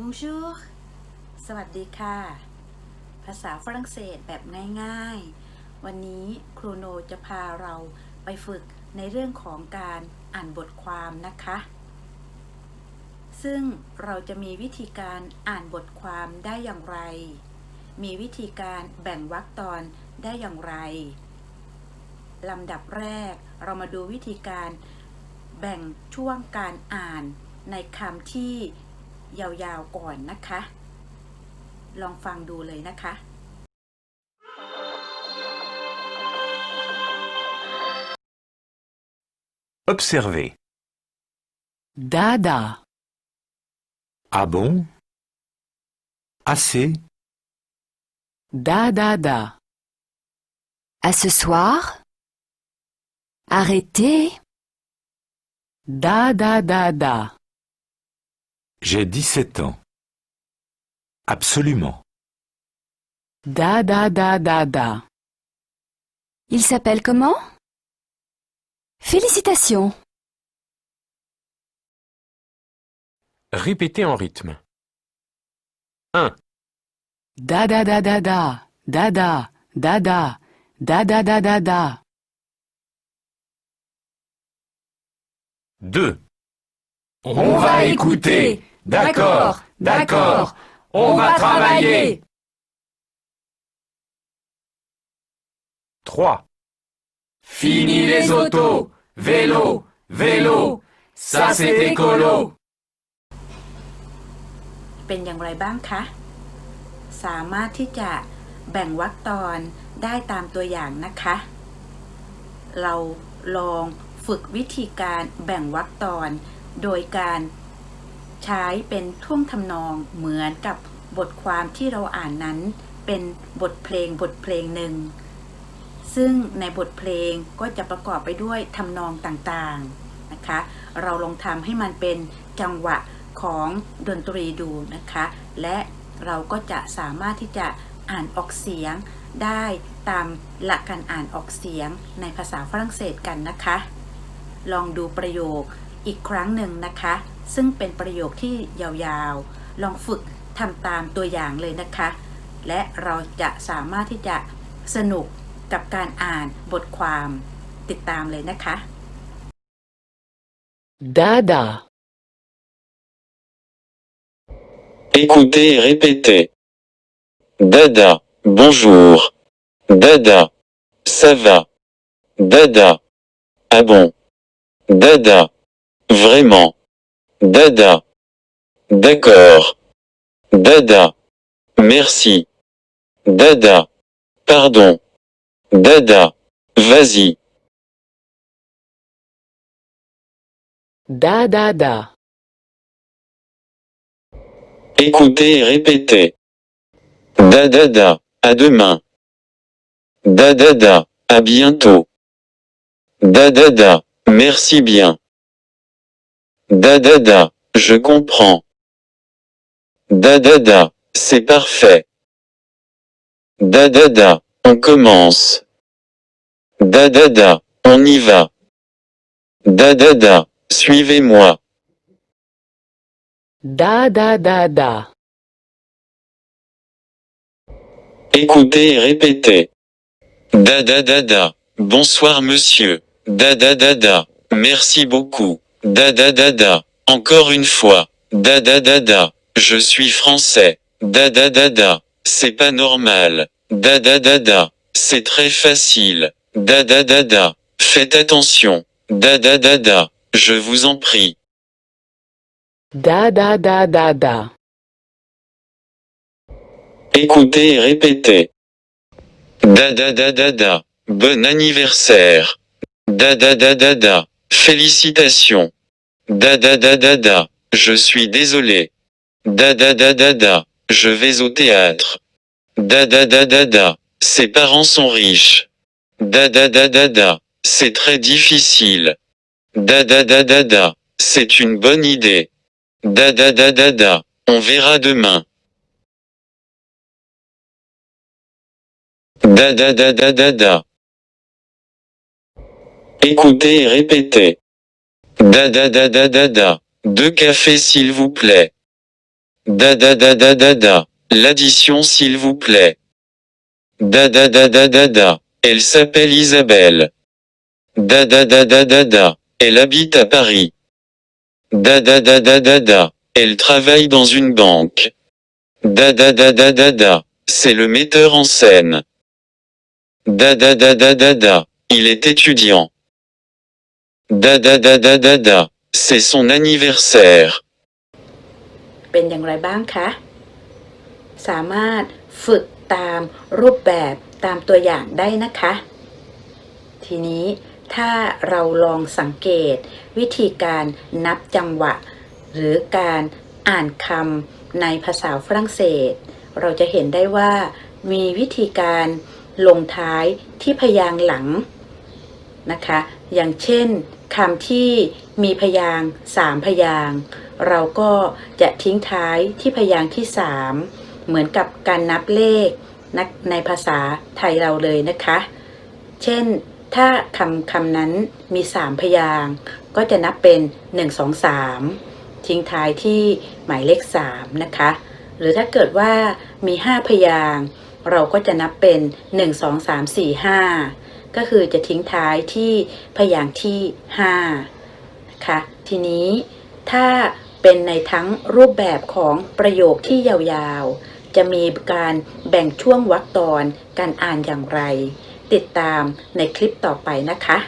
Bonjour สวัสดีค่ะ ภาษาฝรั่งเศสแบบง่ายๆ วันนี้ครูโนจะพาเราไปฝึกในเรื่องของการอ่านบทความนะคะ ซึ่งเราจะมีวิธีการอ่านบทความได้อย่างไร มีวิธีการแบ่งวรรคตอนได้อย่างไร ลำดับแรกเรามาดูวิธีการแบ่งช่วงการอ่านในคำที่ ยาวๆก่อนนะคะ ลองฟังดูเลยนะคะ Observez. Dada, Ah bon Assez da da da, À ce soir Arrêtez da da da da, J'ai 17 ans. Absolument. da da da da da, Il s'appelle comment? Félicitations Répétez en rythme. 1, da da da da da, da da, da da, da da da da da, 2, On va écouter. D'accord, d'accord. On va travailler. 3, Fini les autos, vélo, vélo, ça c'est écolo. เป็นอย่างไรบ้างคะ สามารถที่จะแบ่งวรรคตอนได้ตามตัวอย่างนะคะ เราลองฝึกวิธีการแบ่งวรรคตอนโดยการ ใช้เป็นท่วงทำนองเหมือนกับบทความที่เราอ่านนั้น เป็นบทเพลงบทเพลงหนึ่ง ซึ่งในบทเพลงก็จะประกอบไปด้วยทำนองต่างๆนะคะ เราลองทำให้มันเป็นจังหวะของดนตรีดูนะคะ และเราก็จะสามารถที่จะอ่านออกเสียงได้ตามหลักการอ่านออกเสียงในภาษาฝรั่งเศสกันนะคะ ลองดูประโยคอีกครั้งหนึ่งนะคะ ซึ่งเป็นประโยคที่ยาวๆ ลองฝึกทำตามตัวอย่างเลยนะคะ และเราจะสามารถที่จะสนุกกับการอ่านบทความติดตามเลยนะคะ Dada, Écoutez et répétez. Dada, bonjour. Dada, ça va. Dada. Ah bon. Dada. Vraiment. Dada. D'accord. Dada. Merci. Dada. Pardon. Dada. Vas-y. da da da, Écoutez et répétez. Dadada, à demain. Dadada, à bientôt. Dadada, merci bien. Da je comprends. Da c'est parfait. Da on commence. Da on y va. Da suivez-moi. Da da da. Écoutez et répétez. Da da da. Bonsoir monsieur. Da da da. Merci beaucoup. Da da da da. Encore une fois. Da da da da. Je suis français. Da da da da. C'est pas normal. Da da da da. C'est très facile. Da da da da. Faites attention. Da da da da. Je vous en prie. Da da da da da. Écoutez et répétez. Da da da da da. Bon anniversaire. Da da da da da. Félicitations. Da da da da da. Je suis désolé. Da da da da da. Je vais au théâtre. Da da da da da. Ses parents sont riches. Da da da da da. C'est très difficile. Da da da da da. C'est une bonne idée. Da da da da da. On verra demain. Da da da da da da. Écoutez et répétez. Da da da da da da. Deux cafés s'il vous plaît. Da da da da da. L'addition s'il vous plaît. Da da da da da. Elle s'appelle Isabelle. Da da da da da. Elle habite à Paris. Da da da da da da. Elle travaille dans une banque. Da da da da da da. C'est le metteur en scène. Da da da da da da. Il est étudiant. Da da da da da da. C'est son anniversaire. เป็นอย่างไรบ้างคะ สามารถฝึกตามรูปแบบตามตัวอย่างได้นะคะ ทีนี้ถ้าเราลองสังเกต วิธีการนับจังหวะ หรือการอ่านคำในภาษาฝรั่งเศส เราจะเห็นได้ว่ามีวิธีการลงท้ายที่พยางค์หลัง นะคะ อย่างเช่นคำที่มีพยางสามพยางเราก็จะทิ้งท้ายที่พยางที่สามเหมือนกับการนับเลขนในภาษาไทยเราเลยนะคะ เช่น ถ้าคำคำนั้นมีสามพยางก็จะนับเป็น 1 2 3 ทิ้งท้ายที่หมายเลข3นะคะ หรือถ้าเกิดว่ามี 5 พยาง เราก็จะนับเป็น 1 2 3 4 5 ก็คือจะทิ้งท้ายที่พยางค์ที่5นะคะทีนี้ถ้าเป็นในทั้งรูปแบบของประโยคที่ยาวๆ จะมีการแบ่งช่วงวรรคตอนการอ่านอย่างไร ติดตามในคลิปต่อไปนะคะ